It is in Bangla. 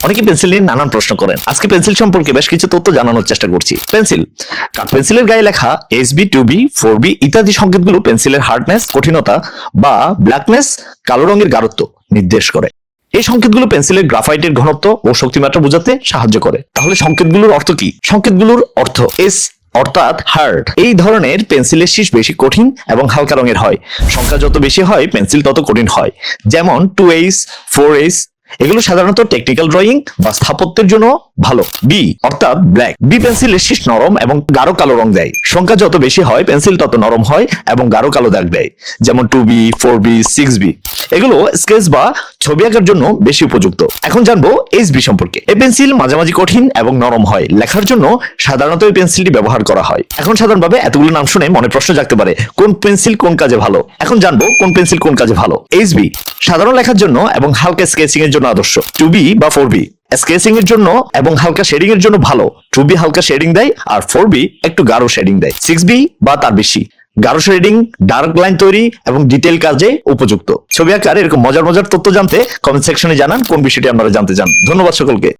অনেকে পেন্সিল নিয়ে নানান প্রশ্ন করেন। আজকে পেন্সিল সম্পর্কে বেশ কিছু তথ্য জানানোর চেষ্টা করছি। পেন্সিল কাঠ পেন্সিলের গায়ে লেখা S B two B four B ইত্যাদি সংকেতগুলো পেন্সিলের হার্ডনেস কঠিনতা বা ব্ল্যাকনেস কালো রঙের গাঢ়ত্ব নির্দেশ করে। এই সংকেতগুলো পেন্সিলের গ্রাফাইটের ঘনত্ব ও শক্তিমাত্রা বোঝাতে সাহায্য করে। তাহলে সংকেতগুলোর অর্থ কি? সংকেতগুলোর অর্থ এস অর্থাৎ হার্ড এই ধরনের পেন্সিলের শীষ বেশি কঠিন এবং হালকা রঙের হয়। সংখ্যা যত বেশি হয় পেন্সিল তত কঠিন হয়। যেমন টু এইস ফোর এইস এগুলো সাধারণত টেকনিক্যাল ড্রয়িং বা স্থাপত্যের জন্য ভালো। বি অর্থাৎ ব্ল্যাক বি পেন্সিলের শীষ নরম এবং গাঢ় কালো রং দেয়। সংখ্যা যত বেশি হয় পেন্সিল তত নরম হয় এবং গাঢ় কালো দাগ দেয়। যেমন two B four B six B এগুলো স্কেচ বা ছবি আঁকার জন্য বেশি উপযুক্ত। এখন জানব এইচ বি সম্পর্কে। এই পেন্সিল মাঝামাঝি কঠিন এবং নরম হয়। লেখার জন্য সাধারণত এই পেন্সিলটি ব্যবহার করা হয়। এখন সাধারণভাবে এতগুলো নাম শুনে মনে প্রশ্ন জাগতে পারে, কোন পেন্সিল কোন কাজে ভালো? এখন জানব কোন পেন্সিল কোন কাজে ভালো। এইচ বি সাধারণ লেখার জন্য এবং হালকা স্কেচিং এর জন্য আদর্শ। টু বি বা ফোর বি স্কেচিং এর জন্য এবং হালকা শেডিং এর জন্য ভালো। টু বি হালকা শেডিং দেয় আর ফোর বি একটু গাঢ় শেডিং দেয়। সিক্স বি বা তার বেশি। গাঢ় শেডিং ডার্ক লাইন তৈরি এবং ডিটেল কাজে উপযুক্ত। ছবি আঁকার এরকম মজার মজার তথ্য জানতে কমেন্ট সেকশনে জানান, কোন বিষয়টি আপনারা জানতে চান। ধন্যবাদ সকলকে।